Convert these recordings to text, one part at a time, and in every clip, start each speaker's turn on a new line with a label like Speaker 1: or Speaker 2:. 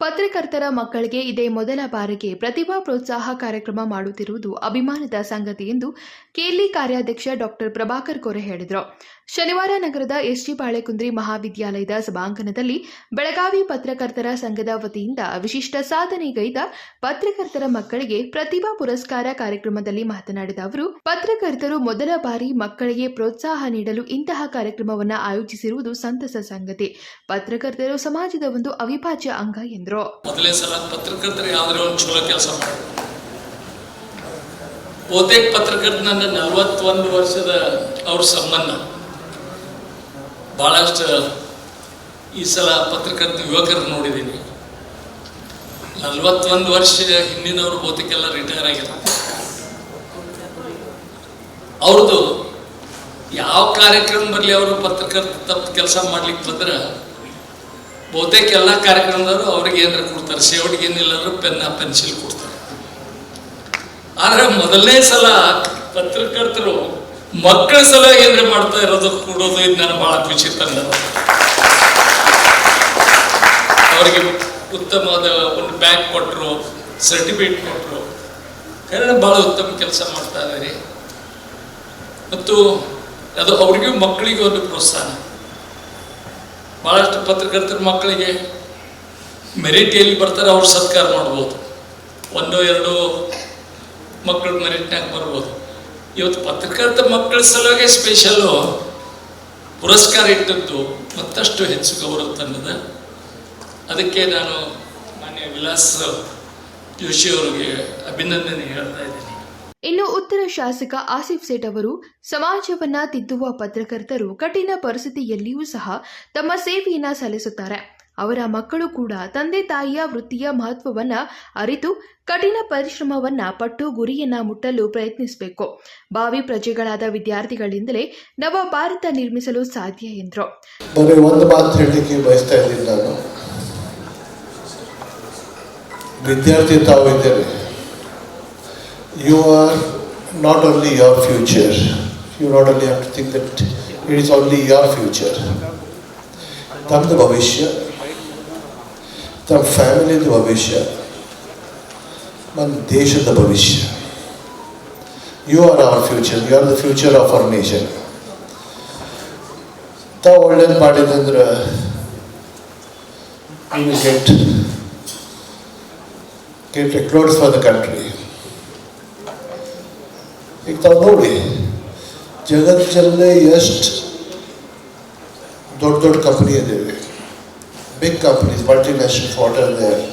Speaker 1: ಪತ್ರಕರ್ತರ ಮಕ್ಕಳಿಗೆ ಇದೇ ಮೊದಲ ಬಾರಿಗೆ ಪ್ರತಿಭಾ ಪ್ರೋತ್ಸಾಹ ಕಾರ್ಯಕ್ರಮ ಮಾಡುತ್ತಿರುವುದು ಅಭಿಮಾನದ ಸಂಗತಿ ಎಂದು ಕೇಲಿ ಕಾರ್ಯಾಧ್ಯಕ್ಷ ಡಾಕ್ಟರ್ ಪ್ರಭಾಕರ್ ಕೋರೆ ಹೇಳಿದರು. ಶನಿವಾರ ನಗರದ ಎಸ್ಟಿ ಬಾಳೆಕುಂದ್ರಿ ಮಹಾವಿದ್ಯಾಲಯದ ಸಭಾಂಗಣದಲ್ಲಿ ಬೆಳಗಾವಿ ಪತ್ರಕರ್ತರ ಸಂಘದ ವತಿಯಿಂದ ವಿಶಿಷ್ಟ ಸಾಧನೆಗೈದ ಪತ್ರಕರ್ತರ ಮಕ್ಕಳಿಗೆ ಪ್ರತಿಭಾ ಪುರಸ್ಕಾರ ಕಾರ್ಯಕ್ರಮದಲ್ಲಿ ಮಾತನಾಡಿದ ಅವರು, ಪತ್ರಕರ್ತರು ಮೊದಲ ಬಾರಿ ಮಕ್ಕಳಿಗೆ ಪ್ರೋತ್ಸಾಹ ನೀಡಲು ಇಂತಹ ಕಾರ್ಯಕ್ರಮವನ್ನು ಆಯೋಜಿಸಿರುವುದು ಸಂತಸ ಸಂಗತಿ. ಪತ್ರಕರ್ತರು ಸಮಾಜದ ಒಂದು ಅವಿಭಾಜ್ಯ ಅಂಗ ಎಂದರು.
Speaker 2: ಬಹುತೇಕ ಪತ್ರಕರ್ತ ನನ್ನ ನಲವತ್ತೊಂದು ವರ್ಷದ ಅವ್ರ ಸಂಬಂಧ. ಭಾಳಷ್ಟು ಈ ಸಲ ಪತ್ರಕರ್ತ ಯುವಕರು ನೋಡಿದ್ದೀನಿ. ನಲವತ್ತೊಂದು ವರ್ಷ ಹಿಂದಿನವರು ಬಹುತೇಕ ಎಲ್ಲ ರಿಟೈರ್ ಆಗಿಲ್ಲ ಅವ್ರದ್ದು ಯಾವ ಕಾರ್ಯಕ್ರಮ ಬರಲಿ ಅವರು ಪತ್ರಕರ್ತ ತಪ್ಪು ಕೆಲಸ ಮಾಡ್ಲಿಕ್ಕೆ ಬಂದ್ರೆ ಬಹುತೇಕ ಎಲ್ಲ ಕಾರ್ಯಕ್ರಮದವರು ಅವ್ರಿಗೆ ಏನಾರ ಕೊಡ್ತಾರೆ. ಸೇವಟಿಗೆ ಏನಿಲ್ಲಾದ್ರೂ ಪೆನ್ನ ಪೆನ್ಸಿಲ್ ಕೊಡ್ತಾರೆ. ಆದರೆ ಮೊದಲನೇ ಸಲ ಪತ್ರಕರ್ತರು ಮಕ್ಕಳ ಸಲ ಅಂದ್ರೆ ಮಾಡ್ತಾ ಇರೋದು ಕೊಡೋದು, ಇದು ನಾನು ಬಹಳ ಖುಷಿ ಅವರಿಗೆ ಉತ್ತಮವಾದ ಒಂದು ಬ್ಯಾಗ್ ಕೊಟ್ಟರು ಸರ್ಟಿಫಿಕೇಟ್ ಕೊಟ್ಟರು ಕನ್ನಡ ಬಹಳ ಉತ್ತಮ ಕೆಲಸ ಮಾಡ್ತಾ ಇದ್ದಾರೆ ಮತ್ತು ಅದು ಅವ್ರಿಗೂ ಮಕ್ಕಳಿಗೂ ಒಂದು ಪ್ರೋತ್ಸಾಹ. ಬಹಳಷ್ಟು ಪತ್ರಕರ್ತರ ಮಕ್ಕಳಿಗೆ ಮೆರಿಟ್ ಎಲ್ಲಿ ಬರ್ತಾರೆ, ಅವ್ರು ಸತ್ಕಾರ ಮಾಡ್ಬೋದು. ಒಂದು, ಎರಡು ಮಕ್ಕಳು ಮೆರಿಟ್ನಾಗ ಬರ್ಬೋದು. ಇವತ್ತು ಪತ್ರಕರ್ತ ಮಕ್ಕಳ ಸಲುವಾಗಿ ಸ್ಪೆಷಲ್ಲು ಪುರಸ್ಕಾರ ಇಟ್ಟದ್ದು ಮತ್ತಷ್ಟು ಹೆಚ್ಚು ಗೌರವ ತಂದದ. ಅದಕ್ಕೆ ನಾನು ಮಾನ್ಯ ವಿಲಾಸ್ ಜೋಶಿ ಅವರಿಗೆ ಅಭಿನಂದನೆ ಹೇಳ್ತಾ ಇದ್ದೀನಿ.
Speaker 1: ಇನ್ನು ಉತ್ತರ ಶಾಸಕ ಆಸಿಫ್ ಸೇಠ್ ಅವರು, ಸಮಾಜವನ್ನ ತಿದ್ದುವ ಪತ್ರಕರ್ತರು ಕಠಿಣ ಪರಿಸ್ಥಿತಿಯಲ್ಲಿಯೂ ಸಹ ತಮ್ಮ ಸೇವೆಯನ್ನ ಸಲ್ಲಿಸುತ್ತಾರೆ. ಅವರ ಮಕ್ಕಳು ಕೂಡ ತಂದೆ ತಾಯಿಯ ವೃತ್ತಿಯ ಮಹತ್ವವನ್ನ ಅರಿತು ಕಠಿಣ ಪರಿಶ್ರಮವನ್ನ ಪಟ್ಟು ಗುರಿಯನ್ನ ಮುಟ್ಟಲು ಪ್ರಯತ್ನಿಸಬೇಕು. ಭಾವಿ ಪ್ರಜೆಗಳಾದ ವಿದ್ಯಾರ್ಥಿಗಳಿಂದಲೇ ನವ ಭಾರತ ನಿರ್ಮಿಸಲು ಸಾಧ್ಯ ಎಂದರು.
Speaker 3: ಒಂದು ಮಾತು ಹೇಳಲಿಕ್ಕೆ ಬಯಸ್ತಾ ಇದ್ದೀನಿ ನಾನು. ವಿದ್ಯಾರ್ಥಿ ತಾವು ಇದ್ದೇನೆ you are not only your future you not only have to think that it is only your future ತಮ್ಮದು ಭವಿಷ್ಯ ತಮ್ಮ ಫ್ಯಾಮಿಲಿದು ಭವಿಷ್ಯ ನಮ್ಮ ದೇಶದ ಭವಿಷ್ಯ you are our future you are the future of our nation ತಾವು ಒಳ್ಳೇದು ಮಾಡಿದಂದ್ರೆ you will get get recruits for the country. ಈಗ ತಾವು ನೋಡಿ ಜಗತ್ತಲ್ಲೇ ಎಷ್ಟು ದೊಡ್ಡ ದೊಡ್ಡ ಕಂಪ್ನಿ ಇದ್ದೇವೆ Big companies multinational whatever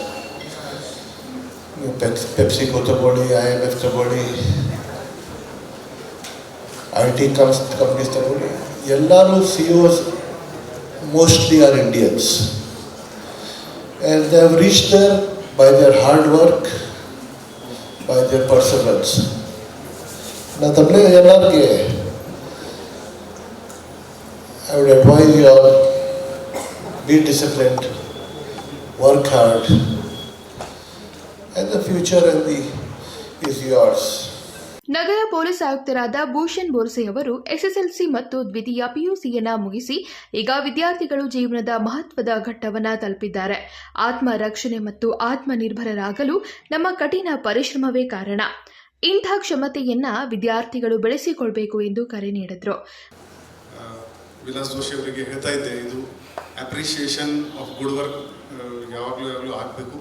Speaker 3: ನೀವು ಪೆಪ್ಸ್ ಪೆಪ್ಸಿಕೋ ತಗೊಳ್ಳಿ ಐ ಎಮ್ ಎಫ್ ತಗೊಳ್ಳಿ ಐ ಟಿ ಕಮ್ಸ್ ಕಂಪ್ನೀಸ್ ತಗೊಳ್ಳಿ ಎಲ್ಲರೂ CEOs mostly are Indians. And they have reached there by their hard work, by their perseverance. ನಾ ತಮ್ಮನೆ ಎಲ್ಲರಿಗೆ I would advise you all be disciplined, work hard, and the future and the, is yours.
Speaker 1: ನಗರ police ಆಯುಕ್ತರಾದ ಭೂಷಣ್ ಬೋರ್ಸೆ ಅವರು SSLC ಮತ್ತು ದ್ವಿತೀಯ ಪಿಯುಸಿಯನ್ನ ಮುಗಿಸಿ ಈಗ ವಿದ್ಯಾರ್ಥಿಗಳು ಜೀವನದ ಮಹತ್ವದ ಘಟ್ಟವನ್ನು ತಲುಪಿದ್ದಾರೆ. ಆತ್ಮ ರಕ್ಷಣೆ ಮತ್ತು ಆತ್ಮನಿರ್ಭರರಾಗಲು ನಮ್ಮ ಕಠಿಣ ಪರಿಶ್ರಮವೇ ಕಾರಣ. ಇಂಥ ಕ್ಷಮತೆಯನ್ನ ವಿದ್ಯಾರ್ಥಿಗಳು ಬೆಳೆಸಿಕೊಳ್ಬೇಕು ಎಂದು ಕರೆ ನೀಡಿದರು.
Speaker 4: ವಿಲಾಸ್ ಜೋಶಿ ಅವರಿಗೆ ಹೇಳ್ತಾ ಇದ್ದೆ ಇದು ಅಪ್ರಿಷಿಯೇಷನ್ ಆಫ್ ಗುಡ್ ವರ್ಕ್ ಯಾವಾಗಲೂ ಯಾವಾಗಲೂ ಆಗಬೇಕು.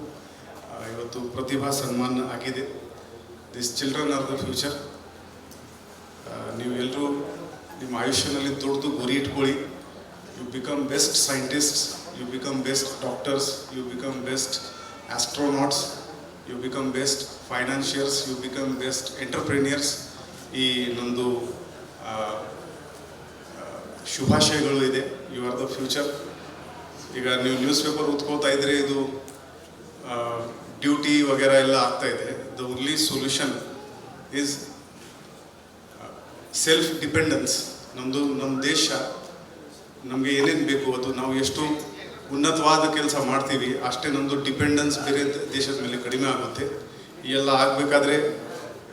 Speaker 4: ಇವತ್ತು ಪ್ರತಿಭಾ ಸನ್ಮಾನ ಆಗಿದೆ. This children are the future ನೀವೆಲ್ಲರೂ ನಿಮ್ಮ ಆಯುಷ್ಯನಲ್ಲಿ ದೊಡ್ಡದು ಗುರಿ ಇಟ್ಕೊಳ್ಳಿ. You become best scientists you become best doctors you become best astronauts you become best financiers you become best entrepreneurs ಈ ನಮ್ಮದು ಶುಭಾಶಯಗಳು ಇದೆ. ಯು ಆರ್ ದ ಫ್ಯೂಚರ್ ಈಗ ನೀವು ನ್ಯೂಸ್ ಪೇಪರ್ ಓದ್ಕೋತಾ ಇದ್ರೆ ಇದು ಡ್ಯೂಟಿ ವಗೇರ ಎಲ್ಲ ಆಗ್ತಾ ಇದೆ. The only solution is self dependence ನಮ್ಮದು ನಮ್ಮ ದೇಶ ನಮಗೆ ಏನೇನು ಬೇಕು ಅದು, ನಾವು ಎಷ್ಟು ಉನ್ನತವಾದ ಕೆಲಸ ಮಾಡ್ತೀವಿ, ಅಷ್ಟೇ ನಮ್ಮದು ಡಿಪೆಂಡೆನ್ಸ್ ಬೇರೆ ದೇಶದ ಮೇಲೆ ಕಡಿಮೆ ಆಗುತ್ತೆ. ಈ ಎಲ್ಲ ಆಗಬೇಕಾದ್ರೆ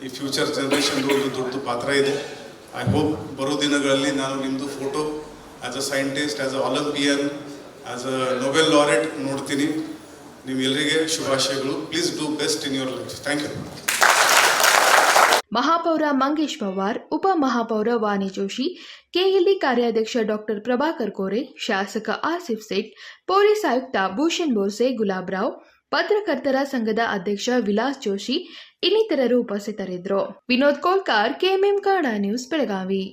Speaker 4: ಈ ಫ್ಯೂಚರ್ ಜನ್ರೇಷನ್ದು ಒಂದು ದೊಡ್ಡ ಪಾತ್ರ ಇದೆ. ಐ ಹೋಪ್ ಬರೋ ದಿನಗಳಲ್ಲಿ ನಾನು ನಿಮ್ಮದು photo as a scientist as a Olympian as a Nobel laureate ನೋಡ್ತೀನಿ. ನಿಮ್ಮೆಲ್ಲರಿಗೆ ಶುಭಾಶಯಗಳು. Please do best in your life thank you
Speaker 1: ಮಹಾಪೌರ Mangesh Pawar, ಉಪ ಮಹಾಪೌರ ವಾಣಿ ಜೋಶಿ ಕೆಎಲ್ಇ ಕಾರ್ಯಾಧ್ಯಕ್ಷ ಡಾಕ್ಟರ್ ಪ್ರಭಾಕರ್ ಕೋರೆ, ಶಾಸಕ ಆಸಿಫ್ ಸೇಠ್, ಪೊಲೀಸ್ ಆಯುಕ್ತ ಭೂಷಣ್ ಬೋರ್ಸೆ ಗುಲಾಬ್ರಾವ್ ಪತ್ರಕರ್ತರ ಸಂಘದ ಅಧ್ಯಕ್ಷ ವಿಲಾಸ್ ಜೋಶಿ ಇನ್ನಿತರರು ಉಪಸ್ಥಿತರಿದ್ದರು. Vinod Kolkar, KMM Kannada news, Belagavi.